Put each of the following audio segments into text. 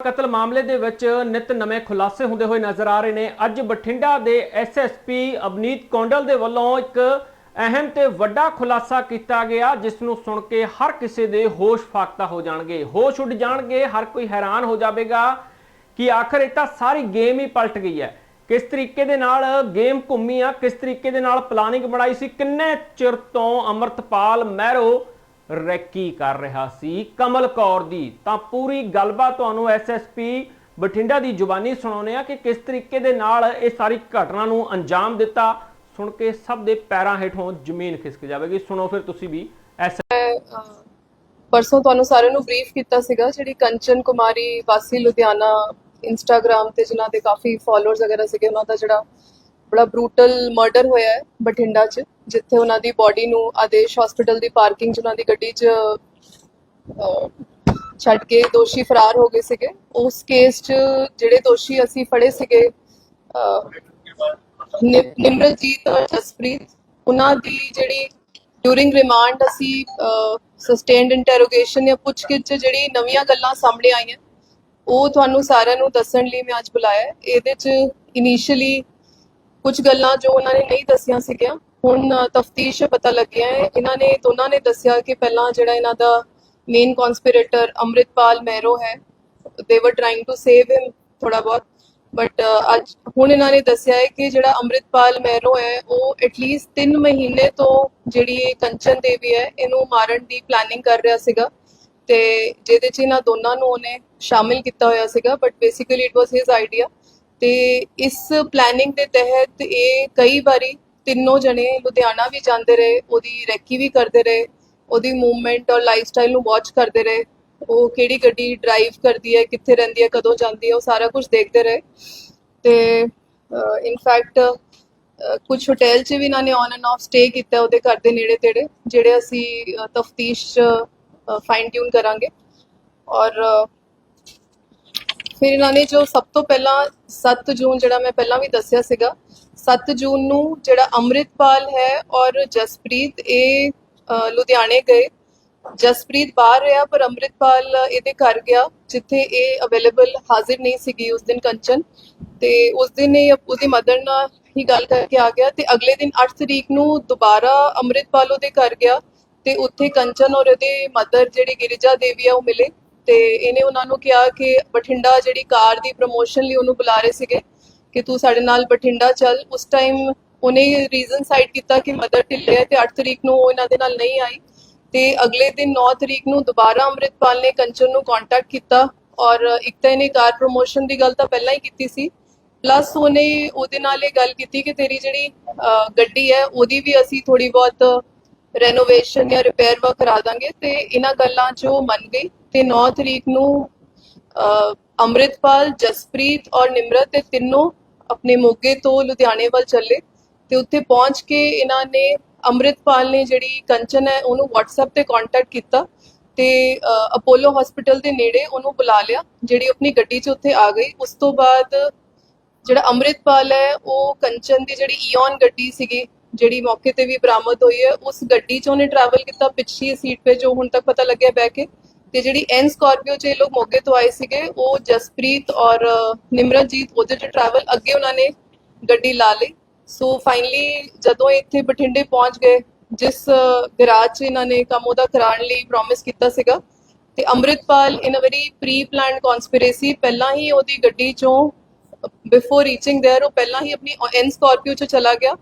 ਕਤਲ ਮਾਮਲੇ ਦੇ ਵਿੱਚ ਨਿਤ ਨਵੇਂ ਖੁਲਾਸੇ ਹੁੰਦੇ ਹੋਏ ਨਜ਼ਰ ਆ ਰਹੇ ਨੇ। ਅੱਜ ਬਠਿੰਡਾ ਦੇ ਐਸਐਸਪੀ ਅਬਨੀਤ ਕੌਂਡਲ ਦੇ ਵੱਲੋਂ ਇੱਕ ਅਹਿਮ ਤੇ ਵੱਡਾ ਖੁਲਾਸਾ ਕੀਤਾ ਗਿਆ, ਜਿਸ ਨੂੰ ਸੁਣ ਕੇ ਹਰ ਕਿਸੇ ਦੇ ਹੋਸ਼ ਫਾਕਤਾ ਹੋ ਜਾਣਗੇ। ਹੋਸ਼ ਉੱਡ ਜਾਣਗੇ, ਹਰ ਕੋਈ ਹੈਰਾਨ ਹੋ ਜਾਵੇਗਾ ਕਿ ਆਖਰ ਇਹ ਤਾਂ ਸਾਰੀ ਗੇਮ ਹੀ ਪਲਟ ਗਈ ਹੈ। ਕਿਸ ਤਰੀਕੇ ਦੇ ਨਾਲ ਗੇਮ ਘੁੰਮੀ ਆ, ਕਿਸ ਤਰੀਕੇ ਦੇ ਨਾਲ ਪਲਾਨਿੰਗ ਬਣਾਈ ਸੀ, ਕਿੰਨੇ ਚਿਰ ਤੋਂ ਅਮਰਤਪਾਲ ਮਹਿਰੋ ਰੈਕੀ ਕਰ ਰਿਹਾ ਸੀ ਕਮਲ ਕੌਰ ਦੀ। ਤਾਂ ਪੂਰੀ ਗੱਲਬਾਤ ਤੁਹਾਨੂੰ ਐਸਐਸਪੀ ਬਠਿੰਡਾ ਦੀ ਜ਼ੁਬਾਨੀ ਸੁਣਾਉਨੇ ਆ ਕਿ ਕਿਸ ਤਰੀਕੇ ਦੇ ਨਾਲ ਇਹ ਸਾਰੀ ਘਟਨਾ ਨੂੰ ਅੰਜਾਮ ਦਿੱਤਾ। ਸੁਣ ਕੇ ਸਭ ਦੇ ਪੈਰਾਂ ਹੇਠੋਂ ਜ਼ਮੀਨ ਖਿਸਕ ਜਾਵੇਗੀ। ਸੁਣੋ ਫਿਰ ਤੁਸੀਂ ਵੀ ਐਸ ਪਰਸੋਂ ਤੁਹਾਨੂੰ ਸਾਰਿਆਂ ਨੂੰ ਬਰੀਫ ਕੀਤਾ ਸੀਗਾ, ਜਿਹੜੀ ਕੰਚਨ ਕੁਮਾਰੀ ਵਾਸੀ ਲੁਧਿਆਣਾ ਇੰਸਟਾਗ੍ਰam ਤੇ ਜਿਨ੍ਹਾਂ ਦੇ ਕਾਫੀ ਫਾਲੋਅਰਸ ਵਗੈਰਾ ਸੀਗੇ, ਉਹਨਾਂ ਦਾ ਜਿਹੜਾ ਬੜਾ ਬਰੂਟਲ ਮਰਡਰ ਹੋਇਆ ਹੈ ਬਠਿੰਡਾ 'ਚ। ਜਿੱਥੇ ਉਹਨਾਂ ਦੀ ਬਾਡੀ ਨੂੰ ਆਦੇਸ਼ ਹਸਪੀਟਲ ਦੀ ਪਾਰਕਿੰਗ 'ਚ ਉਹਨਾਂ ਦੀ ਗੱਡੀ 'ਚ ਅਹ, ਛੱਡ ਕੇ ਦੋਸ਼ੀ ਫਰਾਰ ਹੋ ਗਏ ਸੀਗੇ। ਉਸ ਕੇਸ 'ਚ ਜਿਹੜੇ ਦੋਸ਼ੀ ਅਸੀਂ ਫੜੇ ਸੀਗੇ ਨਿਮਰਜੀਤ ਔਰ ਜਸਪ੍ਰੀਤ ਉਹਨਾਂ ਦੀ ਜਿਹੜੀ ਡਿਊਰਿੰਗ ਰਿਮਾਂਡ ਅਸੀਂ ਸਸਟੇਨਡ ਇੰਟਰੋਗੇਸ਼ਨ ਜਾਂ ਪੁੱਛਗਿੱਛ 'ਚ ਜਿਹੜੀ ਨਵੀਆਂ ਗੱਲਾਂ ਸਾਹਮਣੇ ਆਈਆਂ ਉਹ ਤੁਹਾਨੂੰ ਸਾਰਿਆਂ ਨੂੰ ਦੱਸਣ ਲਈ ਮੈਂ ਅੱਜ ਬੁਲਾਇਆ। ਇਹਦੇ 'ਚ ਇਨੀਸ਼ੀਅਲੀ ਕੁਝ ਗੱਲਾਂ ਜੋ ਉਹਨਾਂ ਨੇ ਨਹੀਂ ਦੱਸੀਆਂ ਸੀਗੀਆਂ ਹੁਣ ਤਫਤੀਸ਼ ਪਤਾ ਲੱਗਿਆ ਹੈ। ਇਹਨਾਂ ਨੇ, ਦੋਨਾਂ ਨੇ ਦੱਸਿਆ ਕਿ ਪਹਿਲਾਂ ਜਿਹੜਾ ਇਹਨਾਂ ਦਾ ਮੇਨ ਕਨਸਪੀਰੇਟਰ ਅੰਮ੍ਰਿਤਪਾਲ ਮਹਿਰੋ ਹੈ ਦੇ ਵਰ ਟ੍ਰਾਈਂਗ ਟੂ ਸੇਵ ਹਿਮ ਥੋੜਾ ਬਹੁਤ। ਬਟ ਅੱਜ ਹੁਣ ਇਹਨਾਂ ਨੇ ਦੱਸਿਆ ਹੈ ਕਿ ਜਿਹੜਾ ਅੰਮ੍ਰਿਤਪਾਲ ਮਹਿਰੋ ਹੈ, ਉਹ ਐਟਲੀਸਟ 3 ਮਹੀਨੇ ਤੋਂ ਜਿਹੜੀ ਇਹ ਕੰਚਨ ਦੇਵੀ ਹੈ, ਇਹਨੂੰ ਮਾਰਨ ਦੀ ਪਲੈਨਿੰਗ ਕਰ ਰਿਹਾ ਸੀਗਾ। ਤੇ ਜਿਹਦੇ ਚ ਇਹਨਾਂ ਦੋਨਾਂ ਨੂੰ ਉਹਨੇ ਸ਼ਾਮਿਲ ਕੀਤਾ ਹੋਇਆ ਸੀਗਾ but basically it was his idea ਤੇ ਇਸ ਪਲੈਨਿੰਗ ਦੇ ਤਹਿਤ ਇਹ ਕਈ ਵਾਰੀ ਤਿੰਨੋਂ ਜਣੇ ਲੁਧਿਆਣਾ ਵੀ ਜਾਂਦੇ ਰਹੇ, ਉਹਦੀ ਰੈਕੀ ਵੀ ਕਰਦੇ ਰਹੇ, ਉਹਦੀ ਮੂਵਮੈਂਟ ਔਰ ਲਾਈਫਸਟਾਈਲ ਨੂੰ ਵਾਚ ਕਰਦੇ ਰਹੇ। ਉਹ ਕਿਹੜੀ ਗੱਡੀ ਡਰਾਈਵ ਕਰਦੀ ਹੈ, ਕਿੱਥੇ ਰਹਿੰਦੀ ਹੈ, ਕਦੋਂ ਜਾਂਦੀ ਹੈ, ਉਹ ਸਾਰਾ ਕੁਝ ਦੇਖਦੇ ਰਹੇ। ਤੇ ਇਨਫੈਕਟ ਕੁਝ ਹੋਟਲ 'ਚ ਵੀ ਇਹਨਾਂ ਨੇ ਔਨ ਐਂਡ ਆਫ ਸਟੇ ਕੀਤਾ ਉਹਦੇ ਘਰ ਦੇ ਨੇੜੇ ਤੇੜੇ ਜਿਹੜੇ ਅਸੀਂ ਤਫਤੀਸ਼ ਫਾਈਨ ਟਿਊਨ ਕਰਾਂਗੇ। ਔਰ ਫਿਰ ਇਹਨਾਂ ਨੇ ਜੋ ਸਭ ਤੋਂ ਪਹਿਲਾਂ 7 ਜੂਨ ਜਿਹੜਾ ਮੈਂ ਪਹਿਲਾਂ ਵੀ ਦੱਸਿਆ ਸੀਗਾ 7 ਜੂਨ ਨੂੰ ਜਿਹੜਾ ਅੰਮ੍ਰਿਤਪਾਲ ਹੈ ਔਰ ਜਸਪ੍ਰੀਤ ਇਹ ਲੁਧਿਆਣੇ ਗਏ। ਜਸਪ੍ਰੀਤ ਬਾਹਰ ਰਿਹਾ, ਪਰ ਅੰਮ੍ਰਿਤਪਾਲ ਇਹਦੇ ਘਰ ਗਿਆ, ਜਿੱਥੇ ਇਹ ਅਵੇਲੇਬਲ ਹਾਜ਼ਰ ਨਹੀਂ ਸੀਗੀ ਉਸ ਦਿਨ ਕੰਚਨ। ਤੇ ਉਸ ਦਿਨ ਇਹ ਉਹਦੀ ਮਦਰ ਨਾਲ ਹੀ ਗੱਲ ਕਰਕੇ ਆ ਗਿਆ ਤੇ ਅਗਲੇ ਦਿਨ 8 ਤਰੀਕ ਨੂੰ ਦੁਬਾਰਾ ਅੰਮ੍ਰਿਤਪਾਲ ਉਹਦੇ ਘਰ ਗਿਆ ਤੇ ਉੱਥੇ ਕੰਚਨ ਔਰ ਇਹਦੇ ਮਦਰ ਜਿਹੜੀ ਗਿਰਿਜਾ ਦੇਵੀ ਆ ਉਹ ਮਿਲੇ। ਤੇ ਇਹਨੇ ਉਹਨਾਂ ਨੂੰ ਕਿਹਾ ਕਿ ਬਠਿੰਡਾ ਜਿਹੜੀ ਕਾਰ ਦੀ ਪ੍ਰੋਮੋਸ਼ਨ ਲਈ ਉਹਨੂੰ ਬੁਲਾ ਰਹੇ ਸੀਗੇ ਕਿ ਤੂੰ ਸਾਡੇ ਨਾਲ ਬਠਿੰਡਾ ਚੱਲ। ਉਸ ਟਾਈਮ ਉਹਨੇ ਰੀਜ਼ਨ ਸਾਈਡ ਕੀਤਾ ਕਿ ਮਦਰ ਢਿੱਲੇ ਹੈ ਤੇ 8 ਤਰੀਕ ਨੂੰ ਉਹ ਇਹਨਾਂ ਦੇ ਨਾਲ ਨਹੀਂ ਆਈ ਤੇ ਅਗਲੇ ਦਿਨ 9 ਤਰੀਕ ਨੂੰ ਦੁਬਾਰਾ ਅੰਮ੍ਰਿਤਪਾਲ ਨੇ ਕੰਚਨ ਨੂੰ ਕੰਟੈਕਟ ਕੀਤਾ ਔਰ ਇੱਕ ਤਾਂ ਇਹਨੇ ਕਾਰ ਪ੍ਰੋਮੋਸ਼ਨ ਦੀ ਗੱਲ ਤਾਂ ਪਹਿਲਾਂ ਹੀ ਕੀਤੀ ਸੀ। ਪਲੱਸ ਉਹਨੇ ਉਹਦੇ ਨਾਲ ਇਹ ਗੱਲ ਕੀਤੀ ਕਿ ਤੇਰੀ ਜਿਹੜੀ ਗੱਡੀ ਹੈ ਉਹਦੀ ਵੀ ਅਸੀਂ ਥੋੜੀ ਬਹੁਤ ਰੈਨੋਵੇਸ਼ਨ ਜਾਂ ਰਿਪੇਅਰ ਵਰਕ ਕਰਾ ਦਾਂਗੇ ਤੇ ਇਹਨਾਂ ਗੱਲਾਂ 'ਚ ਉਹ ਮੰਨ ਗਈ। ਤੇ 9 ਤਰੀਕ ਨੂੰ ਅਹ, ਅੰਮ੍ਰਿਤਪਾਲ ਜਸਪ੍ਰੀਤ ਔਰ ਨਿਮਰਤ ਇਹ ਤਿੰਨੋਂ ਆਪਣੇ ਮੋਗੇ ਤੋਂ ਲੁਧਿਆਣੇ ਵੱਲ ਚੱਲੇ ਤੇ ਉੱਥੇ ਪਹੁੰਚ ਕੇ ਇਹਨਾਂ ਨੇ ਅੰਮ੍ਰਿਤਪਾਲ ਨੇ ਜਿਹੜੀ ਕੰਚਨ ਹੈ ਉਹਨੂੰ WhatsApp ਤੇ ਕੰਟੈਕਟ ਕੀਤਾ ਤੇ ਅਪੋਲੋ ਹਸਪੀਟਲ ਦੇ ਨੇੜੇ ਉਹਨੂੰ ਬੁਲਾ ਲਿਆ ਜਿਹੜੀ ਆਪਣੀ ਗੱਡੀ 'ਚ ਉੱਥੇ ਆ ਗਈ। ਉਸ ਤੋਂ ਬਾਅਦ ਜਿਹੜਾ ਅੰਮ੍ਰਿਤਪਾਲ ਹੈ ਉਹ ਕੰਚਨ ਦੀ ਜਿਹੜੀ ਈਓਨ ਗੱਡੀ ਸੀਗੀ ਜਿਹੜੀ ਮੌਕੇ ਤੇ ਵੀ ਬਰਾਮਦ ਹੋਈ ਹੈ ਉਸ ਗੱਡੀ 'ਚ ਉਹਨੇ ਟਰੈਵਲ ਕੀਤਾ ਪਿਛਲੀ ਸੀਟ 'ਤੇ ਜੋ ਹੁਣ ਤੱਕ ਪਤਾ ਲੱਗਿਆ ਬਹਿ ਕੇ। ਤੇ ਜਿਹੜੀ ਐਨ ਸਕਾਰਪੀਓ 'ਚ ਇਹ ਲੋਕ ਮੋਗੇ ਤੋਂ ਆਏ ਸੀਗੇ ਉਹ ਜਸਪ੍ਰੀਤ ਔਰ ਅ, ਨਿਮਰਤਜੀਤ ਉਹਦੇ 'ਚ ਟਰੈਵਲ ਅੱਗੇ ਉਹਨਾਂ ਨੇ ਗੱਡੀ ਲਾ ਲਈ ਸੋ ਫਾਈਨਲੀ ਜਦੋਂ ਇਹ ਇੱਥੇ ਬਠਿੰਡੇ ਪਹੁੰਚ ਗਏ ਜਿਸ ਗਰਾਜ 'ਚ ਇਹਨਾਂ ਨੇ ਕੰਮ ਉਹਦਾ ਕਰਾਉਣ ਲਈ ਪ੍ਰੋਮਿਸ ਕੀਤਾ ਸੀਗਾ ਤੇ Amritpal in a very pre planned conspiracy ਪਹਿਲਾਂ ਹੀ ਉਹਦੀ ਗੱਡੀ 'ਚੋਂ ਬਿਫੋਰ ਰੀਚਿੰਗ देयर ਉਹ ਪਹਿਲਾਂ ਹੀ ਆਪਣੀ ਐਨ ਸਕਾਰਪੀਓ 'ਚ ਚਲਾ ਗਿਆ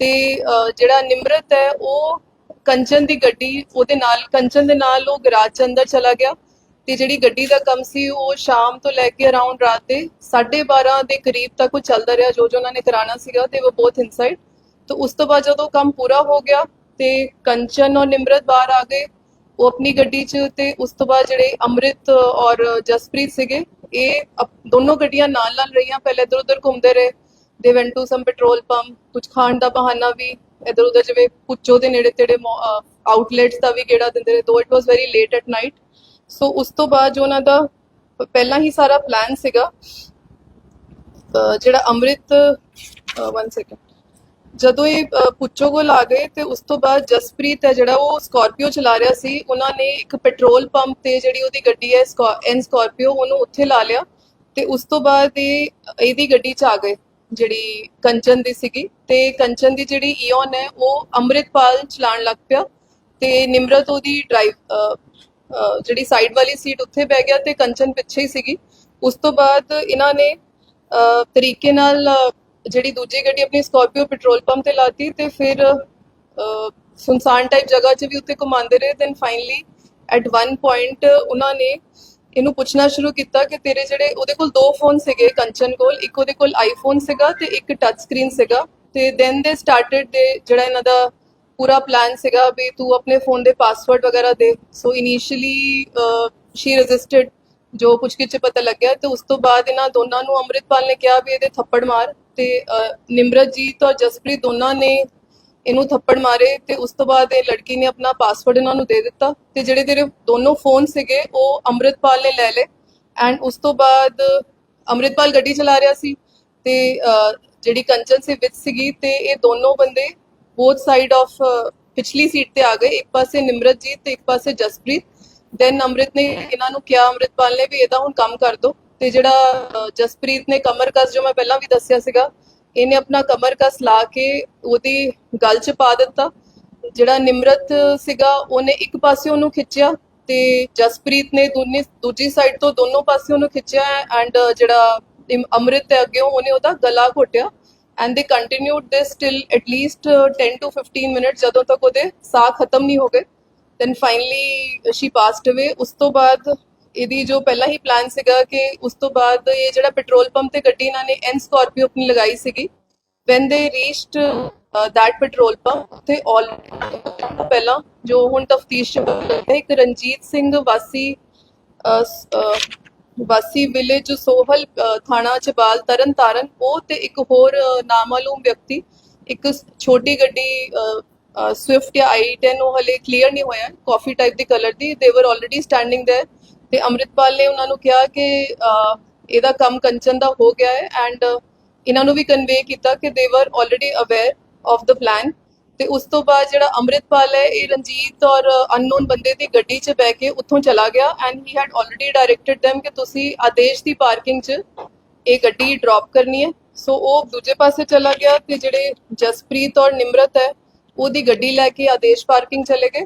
ਤੇ ਅ, ਜਿਹੜਾ ਨਿਮਰਤ ਹੈ ਉਹ ਕੰਚਨ ਦੀ ਗੱਡੀ, ਉਹਦੇ ਨਾਲ ਕੰਚਨ ਦੇ ਨਾਲ ਉਹ ਗਰਾਜ 'ਚ ਅੰਦਰ ਚਲਾ ਗਿਆ ਤੇ ਜਿਹੜੀ ਗੱਡੀ ਦਾ ਕੰਮ ਸੀ ਉਹ ਸ਼ਾਮ ਤੋਂ ਲੈ ਕੇ ਅਰਾਊਂਡ ਰਾਤ ਦੇ 12:30 ਦੇ ਕਰੀਬ ਤੱਕ ਉਹ ਚੱਲਦਾ ਰਿਹਾ, ਜੋ ਜੋ ਉਹਨਾਂ ਨੇ ਕਰਾਉਣਾ ਸੀਗਾ ਤੇ ਉਹ ਬਹੁਤ ਇਨਸਾਈਡ ਤੇ ਉਸ ਤੋਂ ਬਾਅਦ ਜਦੋਂ ਕੰਮ ਪੂਰਾ ਹੋ ਗਿਆ ਤੇ ਕੰਚਨ ਔਰ ਨਿਮਰਤ ਬਾਹਰ ਆ ਗਏ, ਉਹ ਆਪਣੀ ਗੱਡੀ 'ਚ ਤੇ ਉਸ ਤੋਂ ਬਾਅਦ ਜਿਹੜੇ ਅੰਮ੍ਰਿਤ ਔਰ ਜਸਪ੍ਰੀਤ ਸੀਗੇ, ਇਹ ਅਪ- ਦੋਨੋਂ ਗੱਡੀਆਂ ਨਾਲ ਨਾਲ ਰਹੀਆਂ, ਪਹਿਲੇ ਇਧਰ ਉਧਰ ਘੁੰਮਦੇ ਰਹੇ they went to some petrol pump ਕੁਝ ਖਾਣ ਦਾ ਬਹਾਨਾ ਵੀ ਇਧਰ ਉਧਰ ਜਿਵੇਂ ਪੁੱਚੋ ਦੇ ਨੇੜੇ ਤੇੜੇ ਆਊਟਲੈਟਸ ਦਾ ਵੀ ਗੇੜਾ ਦਿੰਦੇ ਰਹੇ though it was very late at night so ਉਸ ਤੋਂ ਬਾਅਦ ਜੋ ਉਹਨਾਂ ਦਾ ਪਹਿਲਾਂ ਹੀ ਸਾਰਾ ਪਲਾਨ ਸੀਗਾ ਜਿਹੜਾ ਅੰਮ੍ਰਿਤ ਵਨ ਸੈਕਿੰਡ ਜਦੋਂ ਇਹ ਅ, ਪੁੱਚੋ ਕੋਲ ਆ ਗਏ ਤੇ ਉਸ ਤੋਂ ਬਾਅਦ ਜਸਪ੍ਰੀਤ ਹੈ ਜਿਹੜਾ ਉਹ ਸਕਾਰਪੀਓ ਚਲਾ ਰਿਹਾ ਸੀ ਉਹਨਾਂ ਨੇ ਇੱਕ ਪੈਟਰੋਲ ਪੰਪ ਤੇ ਜਿਹੜੀ ਉਹਦੀ ਗੱਡੀ ਹੈ ਐਨ ਸਕਾਰਪੀਓ ਉਹਨੂੰ ਉੱਥੇ ਲਾ ਲਿਆ ਤੇ ਉਸ ਤੋਂ ਬਾਅਦ ਇਹ ਇਹਦੀ ਗੱਡੀ 'ਚ ਆ ਗਏ। ਜਿਹੜੀ ਕੰਚਨ ਦੀ ਸੀਗੀ ਤੇ ਕੰਚਨ ਦੀ ਜਿਹੜੀ ਈਓਨ ਹੈ, ਉਹ ਅੰਮ੍ਰਿਤਪਾਲ ਚਲਾਉਣ ਲੱਗ ਪਿਆ ਤੇ ਨਿਮਰਤ ਉਹਦੀ ਡਰਾਈਵ ਜਿਹੜੀ ਸਾਈਡ ਵਾਲੀ ਸੀਟ ਉੱਥੇ ਬਹਿ ਗਿਆ ਤੇ ਕੰਚਨ ਪਿੱਛੇ ਹੀ ਸੀਗੀ। ਉਸ ਤੋਂ ਬਾਅਦ ਇਹਨਾਂ ਨੇ ਤਰੀਕੇ ਨਾਲ ਜਿਹੜੀ ਦੂਜੀ ਗੱਡੀ ਆਪਣੀ ਸਕਾਰਪੀਓ ਪੈਟਰੋਲ ਪੰਪ ਤੇ ਲਾਤੀ ਤੇ ਫਿਰ ਸੁਨਸਾਨ ਟਾਈਪ ਜਗ੍ਹਾ 'ਚ ਵੀ ਉੱਤੇ ਘੁਮਾਉਂਦੇ ਰਹੇ। Then finally at one point ਉਹਨਾਂ ਨੇ ਇਹਨੂੰ ਪੁੱਛਣਾ ਸ਼ੁਰੂ ਕੀਤਾ ਕਿ ਤੇਰੇ ਜਿਹੜੇ ਉਹਦੇ ਕੋਲ ਦੋ ਫੋਨ ਸੀਗੇ ਕੰਚਨ ਕੋਲ ਇੱਕ ਉਹਦੇ ਕੋਲ ਆਈਫੋਨ ਸੀਗਾ ਤੇ ਇੱਕ ਟੱਚ ਸਕਰੀਨ ਸੀਗਾ। ਤੇ ਦੈਨ ਦੇ ਸਟਾਰਟਡ ਦੇ ਜਿਹੜਾ ਇਹਨਾਂ ਦਾ ਪੂਰਾ ਪਲਾਨ ਸੀਗਾ ਵੀ ਤੂੰ ਆਪਣੇ ਫੋਨ ਦੇ ਪਾਸਵਰਡ ਵਗੈਰਾ ਦੇ। ਸੋ ਇਨੀਸ਼ੀਅਲੀ ਸ਼ੀ ਰੈਜ਼ਿਸਟਡ ਜੋ ਪੁੱਛਗਿੱਛ 'ਚ ਪਤਾ ਲੱਗਿਆ ਤੇ ਉਸ ਤੋਂ ਬਾਅਦ ਇਹਨਾਂ ਦੋਨਾਂ ਨੂੰ ਅੰਮ੍ਰਿਤਪਾਲ ਨੇ ਕਿਹਾ ਵੀ ਇਹਦੇ ਥੱਪੜ ਮਾਰ ਤੇ ਅ, ਨਿਮਰਤਜੀਤ ਔਰ ਜਸਪ੍ਰੀਤ ਦੋਨਾਂ ਨੇ ਇਹਨੂੰ ਥੱਪੜ ਮਾਰੇ ਤੇ ਉਸ ਤੋਂ ਬਾਅਦ ਇਹ ਲੜਕੀ ਨੇ ਆਪਣਾ ਪਾਸਵਰਡ ਇਹਨਾਂ ਨੂੰ ਦੇ ਦਿੱਤਾ ਤੇ ਜਿਹੜੇ ਤੇਰੇ ਦੋਨੋਂ ਫੋਨ ਸੀਗੇ, ਉਹ ਅੰਮ੍ਰਿਤਪਾਲ ਨੇ ਲੈ ਲਏ ਐਂਡ ਉਸ ਤੋਂ ਬਾਅਦ ਅੰਮ੍ਰਿਤਪਾਲ ਗੱਡੀ ਚਲਾ ਰਿਹਾ ਸੀ ਤੇ ਜਿਹੜੀ ਕੰਚਨ ਸੀ ਵਿੱਚ ਸੀਗੀ ਤੇ ਇਹ ਦੋਨੋਂ ਬੰਦੇ ਬੋਥ ਸਾਈਡ ਆਫ ਪਿਛਲੀ ਸੀਟ ਤੇ ਆ ਗਏ, ਇੱਕ ਪਾਸੇ ਨਿਮਰਤ ਨਿਮਰਤਜੀਤ ਤੇ ਇੱਕ ਪਾਸੇ ਜਸਪ੍ਰੀਤ। ਦੈਨ ਅੰਮ੍ਰਿਤ ਨੇ ਇਹਨਾਂ ਨੂੰ ਕਿਹਾ, ਅੰਮ੍ਰਿਤਪਾਲ ਨੇ ਵੀ ਇਹਦਾ ਹੁਣ ਕੰਮ ਕਰ ਦੋ ਤੇ ਜਿਹੜਾ ਜਸਪ੍ਰੀਤ ਨੇ ਕਮਰ ਕਸ ਜੋ ਮੈਂ ਪਹਿਲਾਂ ਵੀ ਦੱਸਿਆ ਸੀਗਾ ਇਹਨੇ ਆਪਣਾ ਕਮਰ ਕਸ ਲਾ ਕੇ ਉਹਦੀ ਗਲ 'ਚ ਪਾ ਦਿੱਤਾ। ਜਿਹੜਾ ਨਿਮਰਤ ਸੀਗਾ, ਉਹਨੇ ਇੱਕ ਪਾਸੇ ਉਹਨੂੰ ਖਿੱਚਿਆ ਤੇ ਜਸਪ੍ਰੀਤ ਨੇ ਦੂਨੀ ਦੂਜੀ ਸਾਈਡ ਤੋਂ ਦੋਨੋਂ ਪਾਸੇ ਉਹਨੂੰ ਖਿੱਚਿਆ ਐਂਡ ਜਿਹੜਾ ਇਮ- ਅੰਮ੍ਰਿਤ ਹੈ ਅੱਗੇ, ਉਹਨੇ ਉਹਦਾ ਗਲਾ ਘੋਟਿਆ and they continued this till at least 10 to 15 minute ਜਦੋਂ ਤੱਕ ਉਹਦੇ ਸਾਹ ਖਤਮ ਨਹੀਂ ਹੋ ਗਏ। ਦੈਨ ਫਾਈਨਲੀ ਸ਼ੀ ਪਾਸਡ ਅਵੇ ਉਸ ਤੋਂ ਬਾਅਦ ਇਹਦੀ ਜੋ ਪਹਿਲਾਂ ਹੀ ਪਲਾਨ ਸੀਗਾ ਕਿ ਉਸ ਤੋਂ ਬਾਅਦ ਇਹ ਜਿਹੜਾ ਪੈਟਰੋਲ ਪੰਪ ਤੇ ਗੱਡੀ ਇਹਨਾਂ ਨੇ ਐਨ ਸਕਾਰਪੀਓ ਆਪਣੀ ਲਗਾਈ ਸੀਗੀ when they reached uh, that petrol ਤੇ ਆਲ ਪਹਿਲਾਂ ਜੋ ਹੁਣ ਤਫਤੀਸ਼ ਹੈ ਇੱਕ ਰਣਜੀਤ ਸਿੰਘ ਵਾਸੀ ਵਾਸੀ ਵਿਲੇਜ ਸੋਹਲ ਅਹ, ਥਾਣਾ ਚਬਾਲ ਤਰਨ ਤਾਰਨ ਉਹ ਤੇ ਇੱਕ ਹੋਰ ਨਾਮਾਲੂਮ ਵਿਅਕਤੀ ਇੱਕ ਛੋਟੀ ਗੱਡੀ ਸਵਿਫਟ ਜਾਂ i10 ਉਹ ਹਲੇ ਕਲੀਅਰ ਨਹੀਂ ਹੋਇਆ ਕਾਫੀ ਟਾਈਪ ਦੀ ਕਲਰ ਦੀ ਦੇ ਵਰ ਆਲਰੇਡੀ ਸਟੈਂਡਿੰਗ ਦੇयर ਤੇ ਅੰਮ੍ਰਿਤਪਾਲ ਨੇ ਉਹਨਾਂ ਨੂੰ ਕਿਹਾ ਕਿ ਇਹਦਾ ਕੰਮ ਕੰਚਨ ਦਾ ਹੋ ਗਿਆ ਹੈ ਐਂਡ ਇਹਨਾਂ ਨੂੰ ਵੀ ਕਨਵੇ ਕੀਤਾ ਕਿ they were already aware of the plan ਤੇ ਉਸ ਤੋਂ ਬਾਅਦ ਜਿਹੜਾ ਅੰਮ੍ਰਿਤਪਾਲ ਹੈ, ਇਹ ਰਣਜੀਤ ਔਰ ਅਨਨੋਨ ਬੰਦੇ ਦੀ ਗੱਡੀ 'ਚ ਬਹਿ ਕੇ ਉੱਥੋਂ ਚਲਾ ਗਿਆ and he had already directed them ਕਿ ਤੁਸੀਂ ਆਦੇਸ਼ ਦੀ ਪਾਰਕਿੰਗ 'ਚ ਇਹ ਗੱਡੀ ਡ੍ਰੌਪ ਕਰਨੀ ਹੈ। ਸੋ ਉਹ ਦੂਜੇ ਪਾਸੇ ਚਲਾ ਗਿਆ ਤੇ ਜਿਹੜੇ ਜਸਪ੍ਰੀਤ ਔਰ ਨਿਮਰਤ ਹੈ, ਉਹਦੀ ਗੱਡੀ ਲੈ ਕੇ ਆਦੇਸ਼ ਪਾਰਕਿੰਗ ਚਲੇ ਗਏ।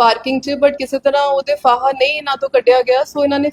ਪਾਰਕਿੰਗ 'ਚ ਬਟ ਕਿਸੇ ਤਰ੍ਹਾਂ ਉਹਦੇ ਫਾਹਾ ਨਹੀਂ ਇਹਨਾਂ ਤੋਂ ਕੱਢਿਆ ਗਿਆ ਸੋ ਇਹਨਾਂ ਨੇ